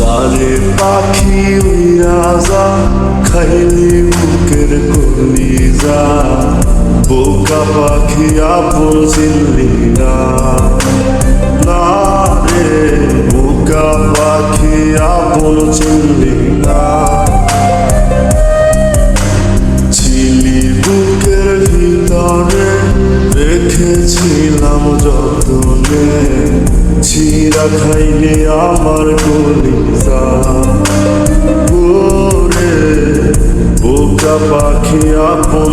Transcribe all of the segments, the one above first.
আরে পাখি উইরা যা খাইলি বুকের কলিজা বোকা পাখি আপন চিল্লি না রে, বোকা পাখি আপন চিল্লি না। রেখেছিলাম যতনে ছিঁড়া খাইলে আমার কলিজা ওরে বোকা পাখি আপন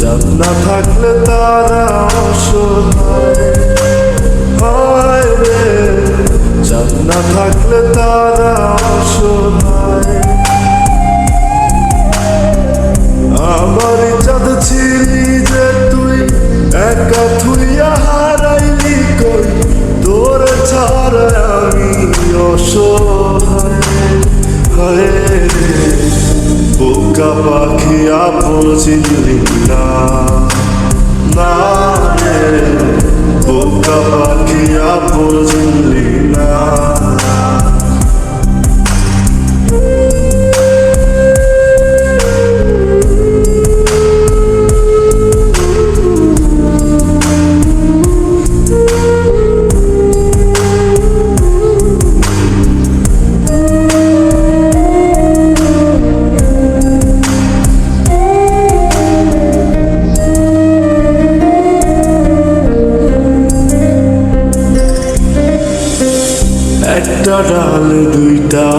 চাঁদ না থাকলে তারা অসহায়। না রে বোকা পাখি আপন না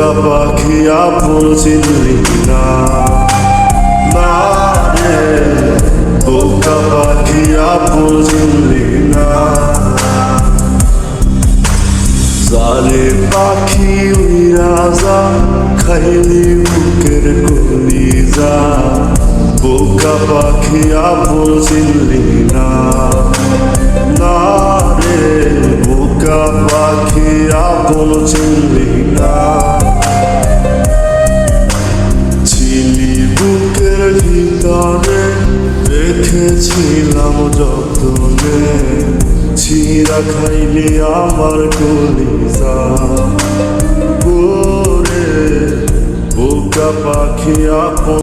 বোকা পাখি আপন চিনলি না। রে, বোকা পাখি আপন চিনলি না। সারে পাখি যা, খাইলি বুকের কলিজা বোকা পাখি আপন চিনলি না। রে, বোকা পাখি না। রেখেছিলাম যতনে ছিঁড়া খাইলি আমার কলিজা। পাখি আপন